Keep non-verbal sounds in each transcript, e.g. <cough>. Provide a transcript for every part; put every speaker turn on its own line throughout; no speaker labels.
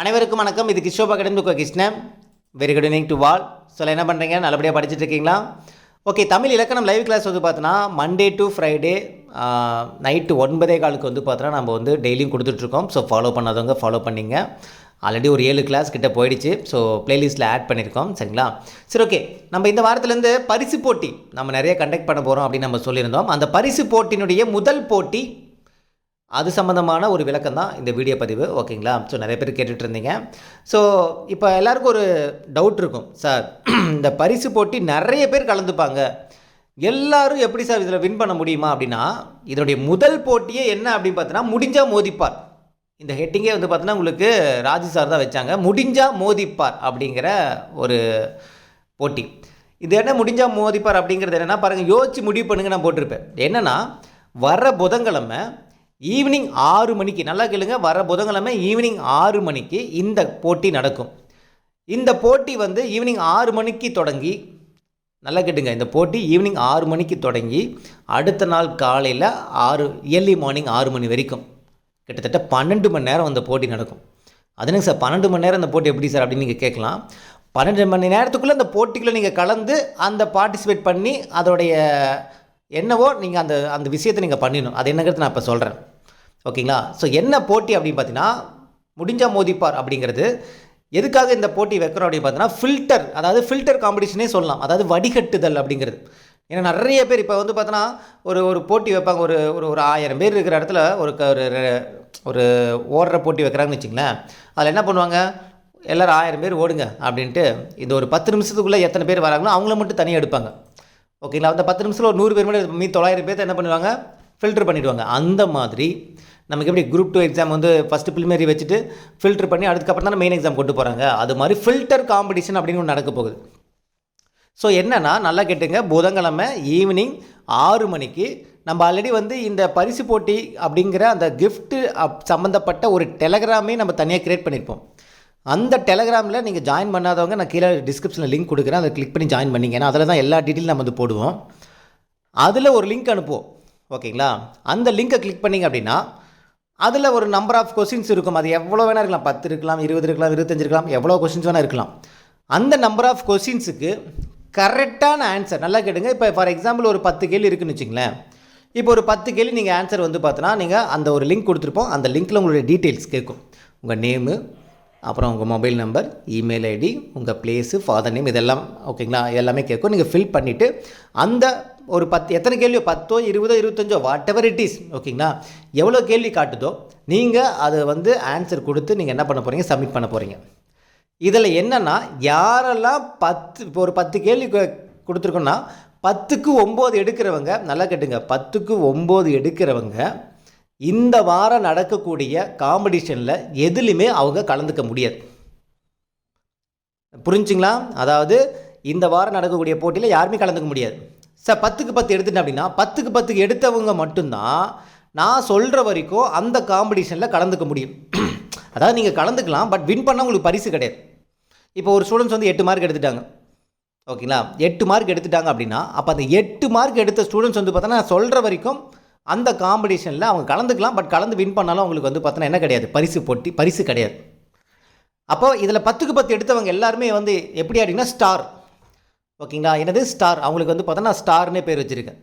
அனைவருக்கும் வணக்கம். இது கிஷோபா கடந்து Krishnan. Very good evening to all so என்ன பண்ணுறீங்க நல்லபடியாக படிச்சுட்டு இருக்கீங்களா? ஓகே தமிழ் இலக்கணம் லைவ் கிளாஸ் வந்து பார்த்தோன்னா மண்டே டு ஃப்ரைடே நைட்டு ஒன்பதே காலுக்கு வந்து பார்த்தோன்னா நம்ம வந்து டெய்லியும் கொடுத்துட்ருக்கோம் ஸோ ஃபாலோ பண்ணாதவங்க ஃபாலோ பண்ணிங்க. ஆல்ரெடி ஒரு ஏழு கிளாஸ் கிட்ட போயிடுச்சு. ஸோ ப்ளேலிஸ்ட்டில் ஆட் பண்ணியிருக்கோம் சரிங்களா? சரி ஓகே நம்ம இந்த வாரத்துலேருந்து பரிசு போட்டி நம்ம நிறைய கண்டக்ட் பண்ண போகிறோம் அப்படின்னு நம்ம சொல்லியிருந்தோம். அந்த பரிசு போட்டியினுடைய முதல் போட்டி அது சம்மந்தமான ஒரு விளக்கம் தான் இந்த வீடியோ பதிவு ஓகேங்களா? ஸோ நிறைய பேர் கேட்டுட்டு இருந்தீங்க. ஸோ இப்போ எல்லாருக்கும் ஒரு டவுட் இருக்கும். சார் <clears throat> இந்த பரிசு போட்டி நிறைய பேர் கலந்துப்பாங்க. எல்லாரும் எப்படி சார் இதில் வின் பண்ண முடியுமா அப்படின்னா இதனுடைய முதல் போட்டியே என்ன அப்படின்னு பார்த்தீங்கன்னா முடிஞ்சால் மோதிப்பார். இந்த ஹெட்டிங்கே வந்து பார்த்தீங்கன்னா உங்களுக்கு ராஜு சார் தான் வச்சாங்க. முடிஞ்சால் மோதிப்பார் அப்படிங்கிற ஒரு போட்டி. இது என்ன முடிஞ்சால் மோதிப்பார் அப்படிங்கிறது என்னென்னா பாருங்கள் யோசிச்சு முடிவு பண்ணுங்க நான் போட்டிருப்பேன். என்னென்னா வர புதன்கிழமை ஈவினிங் ஆறு மணிக்கு நல்லா கேளுங்க வர புதன்கிழமை ஈவினிங் ஆறு மணிக்கு இந்த போட்டி நடக்கும். இந்த போட்டி வந்து ஈவினிங் ஆறு மணிக்கு தொடங்கி நல்லா கேட்டுங்க இந்த போட்டி ஈவினிங் ஆறு மணிக்கு தொடங்கி அடுத்த நாள் காலையில் ஆறு இயர்லி மார்னிங் ஆறு மணி வரைக்கும். கிட்டத்தட்ட பன்னெண்டு மணி நேரம் அந்த போட்டி நடக்கும். அதுனுங்க சார் பன்னெண்டு மணி நேரம் அந்த போட்டி எப்படி சார் அப்படின்னு நீங்கள் கேட்கலாம். பன்னெண்டு மணி நேரத்துக்குள்ளே அந்த போட்டிக்குள்ளே நீங்கள் கலந்து அந்த பார்ட்டிசிபேட் பண்ணி அதோடைய என்னவோ நீங்கள் அந்த அந்த விஷயத்தை நீங்கள் பண்ணிடணும். அது என்னங்கிறது நான் இப்போ சொல்கிறேன் ஓகேங்களா? ஸோ என்ன போட்டி அப்படின்னு பார்த்தீங்கன்னா முடிஞ்சா மோதிப்பார் அப்படிங்கிறது. எதுக்காக இந்த போட்டி வைக்கிறோம் அப்படின்னு பார்த்தீங்கன்னா ஃபில்டர் அதாவது ஃபில்டர் காம்படிஷனே சொல்லலாம். அதாவது வடிகட்டுதல் அப்படிங்கிறது. ஏன்னா நிறைய பேர் இப்போ வந்து பார்த்தோன்னா ஒரு ஒரு போட்டி வைப்பாங்க. ஒரு ஒரு ஒரு ஆயிரம் பேர் இருக்கிற இடத்துல ஒரு க- ஒரு ஒரு ஓடுற போட்டி வைக்கிறாங்கன்னு வச்சுங்களேன் அதில் என்ன பண்ணுவாங்க? எல்லோரும் ஆயிரம் பேர் ஓடுங்க அப்படின்ட்டு இந்த ஒரு பத்து நிமிஷத்துக்குள்ளே எத்தனை பேர் வராங்களோ அவங்கள மட்டும் தனியாக எடுப்பாங்க. ஓகேங்களா? அந்த பத்து நிமிஷத்தில் ஒரு நூறு பேர் மட்டும் மீ தொள்ளாயிரம் பேர்த்த என்ன பண்ணுவாங்க? ஃபில்டர் பண்ணிவிடுவாங்க அந்த மாதிரி நமக்கு எப்படி குரூப் டூ எக்ஸாம் வந்து ஃபஸ்ட்டு ப்ரிலிமினரி வச்சுட்டு ஃபில்டர் பண்ணி அதுக்கப்புறம் தான் மெயின் எக்ஸாம் கொண்டு போகிறாங்க அது மாதிரி ஃபில்டர் காம்படிஷன் அப்படின்னு ஒன்று நடக்க போகுது. ஸோ என்னென்னா நல்லா கேட்டுங்க. புதன்கிழமை ஈவினிங் ஆறு மணிக்கு நம்ம ஆல்ரெடி வந்து இந்த பரிசு போட்டி அப்படிங்கிற அந்த கிஃப்ட்டு அப் சம்மந்தப்பட்ட ஒரு டெலகிராமே நம்ம தனியாக க்ரியேட் பண்ணியிருப்போம் அந்த டெலகிராமில் நீங்கள் ஜாயின் பண்ணாதவங்க நான் கீழே டிஸ்கிரிப்ஷனில் லிங்க் கொடுக்குறேன். அதை கிளிக் பண்ணி ஜாயின் பண்ணிங்க. ஏன்னா அதில் தான் எல்லா டீட்டெயிலும் நம்ம வந்து போடுவோம். அதில் ஒரு லிங்க் அனுப்புவோம். ஓகேங்களா? அந்த லிங்கை கிளிக் பண்ணிங்க அப்படின்னா அதில் ஒரு நம்பர் ஆஃப் கொஸ்டின்ஸ் இருக்கும். அது எவ்வளோ வேணால் இருக்கலாம். பத்து இருக்கலாம் இருபது இருக்கலாம் இருபத்தஞ்சு இருக்கலாம் எவ்வளோ கொஸ்டின்ஸ் வேணால் இருக்கலாம். அந்த நம்பர் ஆஃப் கொஸ்டின்ஸுக்கு கரெக்டான ஆன்சர் நல்லா கேட்டுங்க. இப்போ ஃபார் எக்ஸாம்பிள் ஒரு பத்து கேள்வி இருக்குன்னு வச்சுங்களேன் இப்போ ஒரு பத்து கேள்வி நீங்கள் ஆன்சர் வந்து பார்த்தோன்னா நீங்கள் அந்த ஒரு லிங்க் கொடுத்துருப்போம். அந்த லிங்க்கில் உங்களுடைய டீட்டெயில்ஸ் கேட்கும். உங்கள் நேமு அப்புறம் உங்கள் மொபைல் நம்பர் இமெயில் ஐடி உங்கள் பிளேஸு ஃபாதர் நேம் இதெல்லாம் ஓகேங்களா எல்லாமே கேட்கும். நீங்கள் ஃபில் பண்ணிவிட்டு அந்த ஒரு பத்து எத்தனை கேள்வியோ பத்தோ இருபதோ இருபத்தஞ்சோ வாட் எவர் இட் இஸ் ஓகேங்களா எவ்வளோ கேள்வி காட்டுதோ நீங்கள் அதை வந்து ஆன்சர் கொடுத்து நீங்கள் என்ன பண்ண போகிறீங்க சப்மிட் பண்ண போகிறீங்க இதில் என்னென்னா யாரெல்லாம் பத்து இப்போ ஒரு பத்து கேள்வி கொடுத்துருக்கோன்னா பத்துக்கு ஒம்பது எடுக்கிறவங்க நல்லா கேட்டுங்க பத்துக்கு ஒம்பது எடுக்கிறவங்க இந்த வாரம் நடக்கக்கூடிய காம்படிஷனில் எதுலேயுமே அவங்க கலந்துக்க முடியாது. புரிஞ்சுங்களா? அதாவது இந்த வாரம் நடக்கக்கூடிய போட்டியில் யாருமே கலந்துக்க முடியாது. சார் பத்துக்கு பத்து எடுத்துட்டேன் அப்படின்னா பத்துக்கு பத்துக்கு எடுத்தவங்க மட்டும்தான் நான் சொல்கிற வரைக்கும் அந்த காம்படிஷனில் கலந்துக்க முடியும். <clears throat> அதாவது நீங்கள் கலந்துக்கலாம் பட் வின் பண்ணால் உங்களுக்கு பரிசு கிடையாது. இப்போ ஒரு ஸ்டூடெண்ட்ஸ் வந்து எட்டு மார்க் எடுத்துட்டாங்க. ஓகேங்களா? எட்டு மார்க் எடுத்துட்டாங்க அப்படின்னா அப்போ அந்த எட்டு மார்க் எடுத்த ஸ்டூடெண்ட்ஸ் வந்து பார்த்தோன்னா சொல்கிற வரைக்கும் அந்த காம்படிஷனில் அவங்க கலந்துக்கலாம் பட் கலந்து வின் பண்ணாலும் அவங்களுக்கு வந்து பார்த்தோன்னா என்ன கிடையாது? பரிசு போட்டி பரிசு கிடையாது. அப்போ இதில் பத்துக்கு பத்து எடுத்தவங்க எல்லாருமே வந்து எப்படி அப்படின்னா ஸ்டார் ஓகேங்களா? என்னது? ஸ்டார் அவங்களுக்கு வந்து பார்த்தோன்னா ஸ்டார்னே பேர் வச்சுருக்கேன்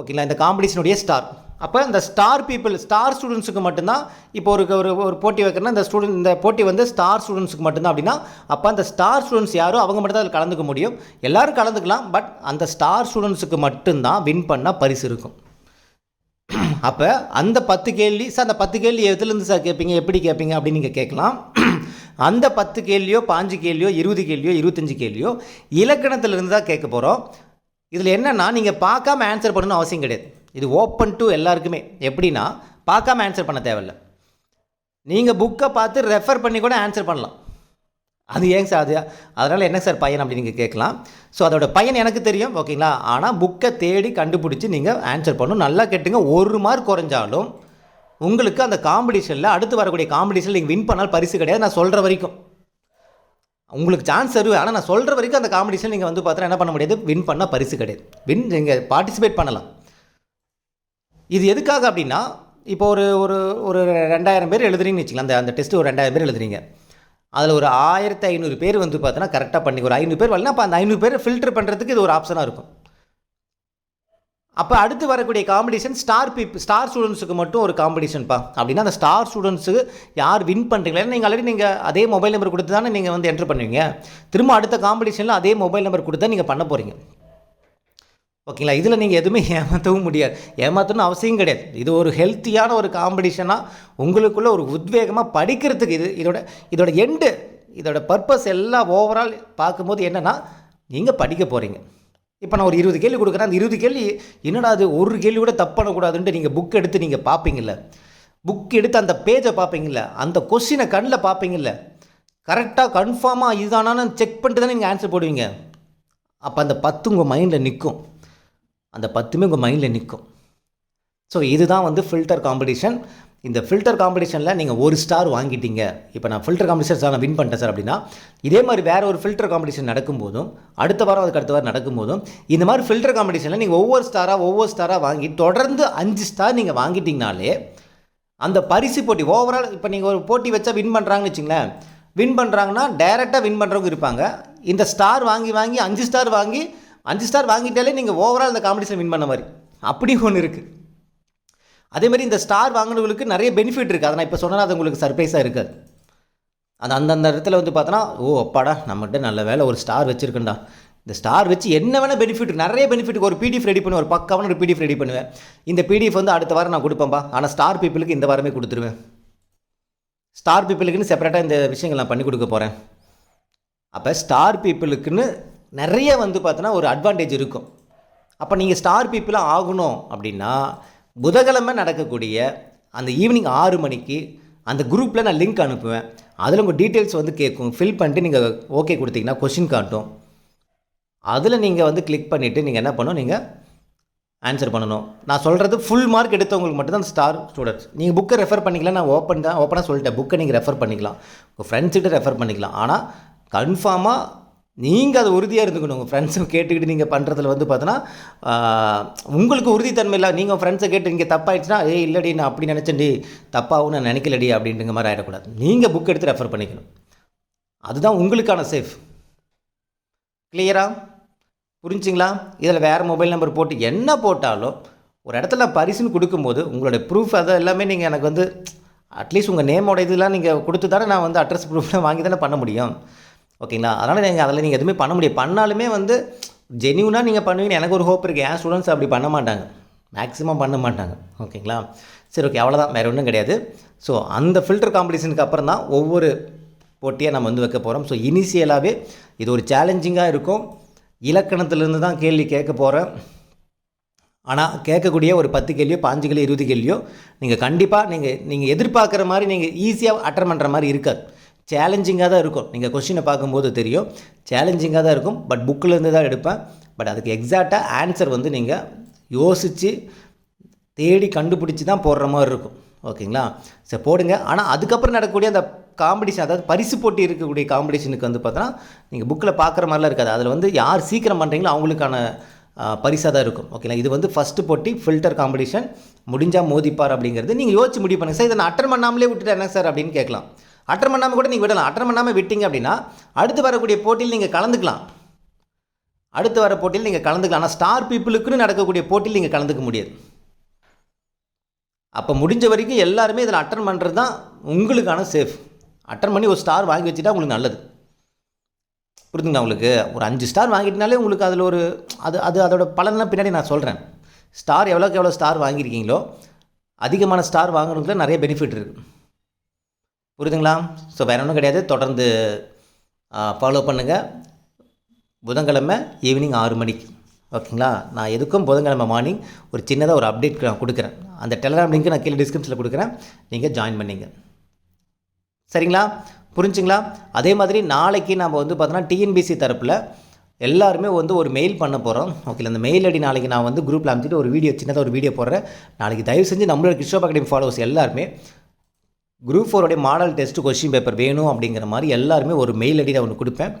ஓகேங்களா? இந்த காம்படிஷனுடைய ஸ்டார் அப்போ இந்த ஸ்டார் பீப்புள் ஸ்டார் ஸ்டூடெண்ட்ஸுக்கு மட்டும்தான் இப்போ ஒரு ஒரு ஒரு போட்டி வைக்கிறேன்னா இந்த ஸ்டூடெண்ட் இந்த போட்டி வந்து ஸ்டார் ஸ்டூடெண்ட்ஸுக்கு மட்டும்தான் அப்படின்னா அப்போ அந்த ஸ்டார் ஸ்டூடெண்ட்ஸ் யாரோ அவங்க மட்டும் தான் அதில் கலந்துக்க முடியும். எல்லாரும் கலந்துக்கலாம் பட் அந்த ஸ்டார் ஸ்டூடெண்ட்ஸுக்கு மட்டும்தான் வின் பண்ணால் பரிசு இருக்கும். அப்போ அந்த பத்து கேள்வி சார் அந்த பத்து கேள்வி எதுலேருந்து சார் கேட்பீங்க எப்படி கேட்பீங்க அப்படின்னு நீங்கள் கேட்கலாம். அந்த பத்து கேள்வியோ பாஞ்சு கேள்வியோ இருபது கேள்வியோ இருபத்தஞ்சு கேள்வியோ இலக்கணத்திலிருந்து தான் கேட்க போகிறோம் இதில் என்னென்னா நீங்கள் பார்க்காம ஆன்சர் பண்ணணும்னு அவசியம் கிடையாது. இது ஓப்பன் டு எல்லாருக்குமே. எப்படின்னா பார்க்காம ஆன்சர் பண்ண தேவையில்ல. நீங்கள் புக்கை பார்த்து ரெஃபர் பண்ணி கூட ஆன்சர் பண்ணலாம். அது ஏங்க சார் அது? அதனால் என்ன சார் பையன் அப்படி நீங்கள் கேட்கலாம்? ஸோ அதோட பையன் எனக்கு தெரியும் ஓகேங்களா ஆனால் புக்கை தேடி கண்டுபிடிச்சி நீங்கள் ஆன்சர் பண்ணணும். நல்லா கேட்டுங்க. ஒரு மார்க் குறைஞ்சாலும் உங்களுக்கு அந்த காம்படிஷனில் அடுத்து வரக்கூடிய காம்படிஷனில் நீங்கள் வின் பண்ணால் பரிசு கிடையாது. நான் சொல்கிற வரைக்கும். உங்களுக்கு சான்ஸ் தருவேன் ஆனால் நான் சொல்கிற வரைக்கும் அந்த காம்படிஷன் நீங்கள் வந்து பார்த்தா என்ன பண்ண முடியாது? வின் பண்ணால் பரிசு கிடையாது. வின் நீங்கள் பார்ட்டிசிபேட் பண்ணலாம். இது எதுக்காக அப்படின்னா இப்போ ஒரு ஒரு ஒரு ரெண்டாயிரம் பேர் எழுதுறீங்கன்னு வச்சுக்கலாம் அந்த அந்த டெஸ்ட்டு ஒரு ரெண்டாயிரம் பேர் எழுதுறீங்க. அதில் ஒரு ஆயிரத்தி ஐநூறு பேர் வந்து பார்த்தோன்னா கரெக்டாக பண்ணி ஒரு ஐநூறு பேர் வரலாம் அப்போ அந்த ஐநூறு பேர் ஃபில்டர் பண்ணுறதுக்கு இது ஒரு ஆப்ஷனாக இருக்கும். அப்போ அடுத்து வரக்கூடிய காம்படிஷன் ஸ்டார் பீப் ஸ்டார் ஸ்டூடெண்ட்ஸுக்கு மட்டும் ஒரு காம்படிஷன்ப்பா அப்படின்னா அந்த ஸ்டார் ஸ்டூடெண்ட்ஸுக்கு யார் வின் பண்ணுறீங்களா நீங்கள் ஆல்ரெடி நீங்கள் அதே மொபைல் நம்பர் கொடுத்து தானே நீங்கள் வந்து என்ட்ரு பண்ணுவீங்க. திரும்ப அடுத்த காம்படிஷனில் அதே மொபைல் நம்பர் கொடுத்து தான் நீங்கள் பண்ண போகிறீங்க ஓகேங்களா? இதில் நீங்கள் எதுவுமே ஏமாற்றவும் முடியாது. ஏமாற்றணும் அவசியம் கிடையாது. இது ஒரு ஹெல்த்தியான ஒரு காம்படிஷனாக உங்களுக்குள்ள ஒரு உத்வேகமாக படிக்கிறதுக்கு இது இதோட இதோட எண்டு இதோட பர்பஸ் எல்லாம் ஓவரால் பார்க்கும்போது என்னென்னா நீங்கள் படிக்க போகிறீங்க இப்போ நான் ஒரு இருபது கேள்வி கொடுக்குறேன். அந்த இருபது கேள்வி என்னடா அது ஒரு கேள்வி கூட தப்பு பண்ணக்கூடாதுன்ட்டு நீங்கள் புக் எடுத்து நீங்கள் பார்ப்பீங்கள்ல புக் எடுத்து அந்த பேஜை பார்ப்பீங்கள்ல அந்த கொஸ்டினை கண்ணில் பார்ப்பீங்கள்ல கரெக்டாக கன்ஃபார்மாக இதுதானான்னு செக் பண்ணிட்டு தானே நீங்கள் ஆன்சர் போடுவீங்க. அப்போ அந்த பத்து உங்கள் மைண்டில் நிற்கும் அந்த பத்துமே உங்கள் மைண்டில் நிற்கும் ஸோ இதுதான் வந்து ஃபில்டர் காம்படிஷன் இந்த ஃபில்டர் காம்படிஷனில் நீங்கள் ஒரு ஸ்டார் வாங்கிட்டீங்க. இப்போ நான் ஃபில்டர் காம்படிஷன் சார் நான் வின் பண்ணிட்டேன் சார் அப்படின்னா இதே மாதிரி வேறு ஒரு ஃபில்டர் காம்படிஷன் நடக்கும்போதும் அடுத்த வாரம் அதுக்கு அடுத்த வாரம் நடக்கும்போதும் இந்த மாதிரி ஃபில்டர் காம்படிஷனில் நீங்கள் ஒவ்வொரு ஸ்டாராக ஒவ்வொரு ஸ்டாராக வாங்கி தொடர்ந்து அஞ்சு ஸ்டார் நீங்கள் வாங்கிட்டீங்கனாலே அந்த பரிசு போட்டி ஓவரால் இப்போ நீங்கள் ஒரு போட்டி வச்சா வின் பண்ணுறாங்கன்னு வச்சுங்களேன் வின் பண்ணுறாங்கன்னா டைரெக்டாக வின் பண்ணுறவங்க இருப்பாங்க. இந்த ஸ்டார் வாங்கி வாங்கி அஞ்சு ஸ்டார் வாங்கி அஞ்சு ஸ்டார் வாங்கிட்டாலே நீங்கள் ஓவரால் இந்த காம்படிஷன் வின் பண்ண மாதிரி. அப்படி ஒன்று இருக்குது அதே மாதிரி இந்த ஸ்டார் வாங்கினவங்களுக்கு நிறைய பெனிஃபிட் இருக்குது அதை நான் இப்போ சொன்னால் அது உங்களுக்கு சர்ப்ரைஸாக இருக்காது. அது அந்தந்த இடத்துல வந்து பார்த்தோன்னா ஓ அப்பாடா நம்மகிட்ட நல்ல வேலை ஒரு ஸ்டார் வச்சுருக்கேன்டா. இந்த ஸ்டார் வச்சு என்ன வேணால் பெனிஃபிட் நிறைய பெனிஃபிட் ஒரு பிடிஎஃப் ரெடி பண்ணுவேன் ஒரு பக்காவான ஒரு பிடிஎஃப் ரெடி பண்ணுவேன். இந்த பிடிஎஃப் வந்து அடுத்த வாரம் நான் கொடுப்பேன்பா. ஆனால் ஸ்டார் பீப்புளுக்கு இந்த வாரமே கொடுத்துருவேன். ஸ்டார் பீப்புளுக்குன்னு செப்பரேட்டாக இந்த விஷயங்கள் நான் பண்ணி கொடுக்க போகிறேன் அப்போ ஸ்டார் பீப்புளுக்குன்னு நிறைய வந்து பார்த்தோன்னா ஒரு அட்வான்டேஜ் இருக்கும். அப்போ நீங்கள் ஸ்டார் பீப்புளாக ஆகணும் அப்படின்னா புதன்கிழமை நடக்கக்கூடிய அந்த ஈவினிங் ஆறு மணிக்கு அந்த குரூப்பில் நான் லிங்க் அனுப்புவேன். அதில் உங்கள் டீட்டெயில்ஸ் வந்து கேட்கும். ஃபில் பண்ணிட்டு நீங்கள் ஓகே கொடுத்தீங்கன்னா கொஷின் காட்டும். அதில் நீங்கள் வந்து கிளிக் பண்ணிவிட்டு நீங்கள் என்ன பண்ணணும்? நீங்கள் ஆன்சர் பண்ணணும். நான் சொல்கிறது ஃபுல் மார்க் எடுத்தவங்களுக்கு மட்டும் தான் ஸ்டார் ஸ்டூடெண்ட்ஸ் நீங்கள் புக்கை ரெஃபர் பண்ணிக்கலாம். நான் ஓப்பன் தான். ஓப்பனாக சொல்லிட்டேன். புக்கை நீங்கள் ரெஃபர் பண்ணிக்கலாம். உங்கள் ஃப்ரெண்ட்ஸ்கிட்ட ரெஃபர் பண்ணிக்கலாம். ஆனால் கன்ஃபார்மாக நீங்கள் அது உறுதியாக இருந்துக்கணும். உங்கள் ஃப்ரெண்ட்ஸை கேட்டுக்கிட்டு நீங்கள் பண்ணுறதுல வந்து பார்த்தோன்னா உங்களுக்கு உறுதித்தன்மை இல்லை. நீங்கள் ஃப்ரெண்ட்ஸை கேட்டு நீங்கள் தப்பாயிடுச்சுன்னா ஏ இல்லடி நான் அப்படி நினச்சேன்டி. தப்பாகவும் நான் நினைக்கலடி அப்படின்ற மாதிரி ஆகிடக்கூடாது நீங்கள் புக் எடுத்து ரெஃபர் பண்ணிக்கணும். அதுதான் உங்களுக்கான சேஃப் கிளியரா புரிஞ்சிங்களா? இதில் வேறு மொபைல் நம்பர் போட்டு என்ன போட்டாலும் ஒரு இடத்துல பரிசுன்னு கொடுக்கும்போது உங்களுடைய ப்ரூஃப் அதை எல்லாமே நீங்கள் எனக்கு வந்து அட்லீஸ்ட் உங்கள் நேமோட இதெல்லாம் நீங்கள் கொடுத்து தானே நான் வந்து அட்ரஸ் ப்ரூஃப்லாம் வாங்கி தானே பண்ண முடியும். ஓகேங்களா? அதனால் நீங்கள் அதில் நீங்கள் எதுவுமே பண்ண முடியும் பண்ணாலுமே வந்து ஜென்யூனாக நீங்கள் பண்ணுவீங்கன்னு எனக்கு ஒரு ஹோப் இருக்குது என் ஸ்டூடெண்ட்ஸ் அப்படி பண்ண மாட்டாங்க. மேக்ஸிமம் பண்ண மாட்டாங்க. ஓகேங்களா? சரி ஓகே. அவ்வளோதான் வேறு ஒன்றும் கிடையாது. ஸோ அந்த ஃபில்டர் காம்படிஷனுக்கு அப்புறம் தான் ஒவ்வொரு போட்டியாக நம்ம வந்து வைக்க போகிறோம் ஸோ இனிஷியலாகவே இது ஒரு சேலஞ்சிங்காக இருக்கும். இலக்கணத்திலேருந்து தான் கேள்வி கேட்க போகிறேன் ஆனால் கேட்கக்கூடிய ஒரு பத்து கேள்வியோ பாஞ்சு கேள்வியோ இருபது கேள்வியோ நீங்கள் கண்டிப்பாக நீங்கள் நீங்கள் எதிர்பார்க்குற மாதிரி நீங்கள் ஈஸியாக அட்டன் பண்ணுற மாதிரி இருக்காது. சேலஞ்சிங்காக தான் இருக்கும். நீங்கள் கொஷினை பார்க்கும்போது தெரியும். சேலஞ்சிங்காக தான் இருக்கும். பட் புக்கிலேருந்து தான் எடுப்பேன். பட் அதுக்கு எக்ஸாக்டாக ஆன்சர் வந்து நீங்கள் யோசித்து தேடி கண்டுபிடிச்சி தான் போடுற மாதிரி இருக்கும். ஓகேங்களா? சரி போடுங்க. ஆனால் அதுக்கப்புறம் நடக்கக்கூடிய அந்த காம்படிஷன் அதாவது பரிசு போட்டி இருக்கக்கூடிய காம்படிஷனுக்கு வந்து பார்த்தோன்னா நீங்கள் புக்கில் பார்க்குற மாதிரிலாம் இருக்காது. அதில் வந்து யார் சீக்கிரம் பண்ணுறீங்களோ அவங்களுக்கான பரிசாக தான் இருக்கும். ஓகேங்களா? இது வந்து ஃபஸ்ட்டு போட்டி ஃபில்டர் காம்படிஷன் முடிஞ்சால் மோதிப்பார் அப்படிங்கிறது. நீங்கள் யோசிச்சு முடிவு பண்ணுங்கள் சார் இதை நான் அட்டன் பண்ணாமலே விட்டுட்டேன். என்ன சார்? அப்படின்னு கேட்கலாம். அட்டன் பண்ணாமல் கூட நீங்கள் விடலாம். அட்டன் பண்ணாமல் விட்டீங்க அப்படின்னா அடுத்து வரக்கூடிய போட்டியில் நீங்கள் கலந்துக்கலாம். அடுத்து வர போட்டியில் நீங்கள் கலந்துக்கலாம். ஆனால் ஸ்டார் பீப்புளுக்குன்னு நடக்கக்கூடிய போட்டியில் நீங்கள் கலந்துக்க முடியாது. அப்போ முடிஞ்ச வரைக்கும் எல்லாருமே இதில் அட்டன் பண்ணுறது தான் உங்களுக்கான சேஃப் அட்டன் பண்ணி ஒரு ஸ்டார் வாங்கி வச்சுட்டா உங்களுக்கு நல்லது. புரிஞ்சுங்களா உங்களுக்கு? ஒரு அஞ்சு ஸ்டார் வாங்கிட்டனாலே உங்களுக்கு அதில் ஒரு அது அது அதோட பலன்லாம் பின்னாடி நான் சொல்கிறேன் ஸ்டார் எவ்வளோக்கு எவ்வளோ ஸ்டார் வாங்கியிருக்கீங்களோ அதிகமான ஸ்டார் வாங்குறதுல நிறைய பெனிஃபிட் இருக்குது புரியுதுங்களா? ஸோ வேறு ஒன்றும் கிடையாது. தொடர்ந்து ஃபாலோ பண்ணுங்கள் புதன்கிழமை ஈவினிங் ஆறு மணிக்கு. ஓகேங்களா? நான் எதுக்கும் புதன்கிழமை மார்னிங் ஒரு சின்னதாக ஒரு அப்டேட் நான் கொடுக்குறேன். அந்த டெலகிராம் லிங்க்கு நான் கீழே டிஸ்கிரிப்ஷனில் கொடுக்குறேன். நீங்கள் ஜாயின் பண்ணிங்க. சரிங்களா? புரிஞ்சுங்களா? அதே மாதிரி நாளைக்கு நம்ம வந்து பார்த்தோன்னா டிஎன்பிசி தரப்பில் எல்லாருமே வந்து ஒரு மெயில் பண்ண போகிறோம் ஓகே அந்த மெயில் ஐடி நாளைக்கு நான் வந்து குரூப்பில் அமைச்சிட்டு ஒரு வீடியோ சின்னதாக ஒரு வீடியோ போடுறேன். நாளைக்கு தயவு செஞ்சு நம்மளோட கிருஷ்ணப் அகாடமி ஃபாலோவர்ஸ் எல்லாருமே குரூப் ஃபோருடைய மாடல் டெஸ்ட் கொஸ்டின் பேப்பர் வேணும் அப்படிங்கிற மாதிரி எல்லாருமே ஒரு மெயில் ஐடி நான் ஒன்று கொடுப்பேன்.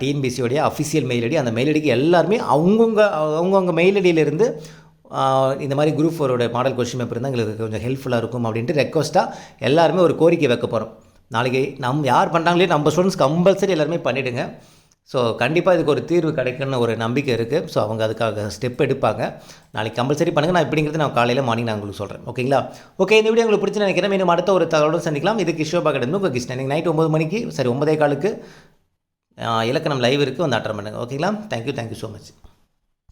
டிஎன்பிசியோடைய அஃபிஷியல் மெயில் ஐடி அந்த மெயில் ஐடிக்கு எல்லாருமே அவங்கவுங்க அவங்கவுங்க மெயில் ஐடியிலேருந்து இந்த மாதிரி குரூப் ஃபோரோட மாடல் கொஸ்டின் பேப்பர் இருந்தால் எங்களுக்கு கொஞ்சம் ஹெல்ப்ஃபுல்லாக இருக்கும் அப்படின்ட்டு ரெக்வஸ்ட்டாக எல்லாருமே ஒரு கோரிக்கை வைக்க போகிறோம் நாளைக்கு நம் யார் பண்ணுறாங்களே நம்ம ஸ்டூடெண்ட்ஸ் கம்பல்சரி எல்லாருமே பண்ணிவிடுங்க ஸோ கண்டிப்பாக இதுக்கு ஒரு தீர்வு கிடைக்குன்னு ஒரு நம்பிக்கை இருக்குது ஸோ அவங்க அதுக்காக ஸ்டெப் எடுப்பாங்க. நாளைக்கு கம்பல்சரி பண்ணுங்கள் நான் இப்படிங்கிறது நான் காலையில் மார்னிங் நான் உங்களுக்கு சொல்கிறேன் ஓகேங்களா ஓகே இந்த வீடியோ உங்களுக்கு பிடிச்சி நினைக்கிறேன். மீண்டும் அடுத்த ஒரு தகவலோடு சந்திக்கலாம். இது கிஷோபா கடந்து உங்கள் கிருஷ்ணன் நீங்கள் நைட் ஒம்பது மணிக்கு சரி ஒம்பதே காலுக்கு இலக்கணம் லைவ் இருக்குது வந்து அட்டன் பண்ணுங்கள் ஓகேங்களா தேங்க்யூ தேங்க்யூ ஸோ மச்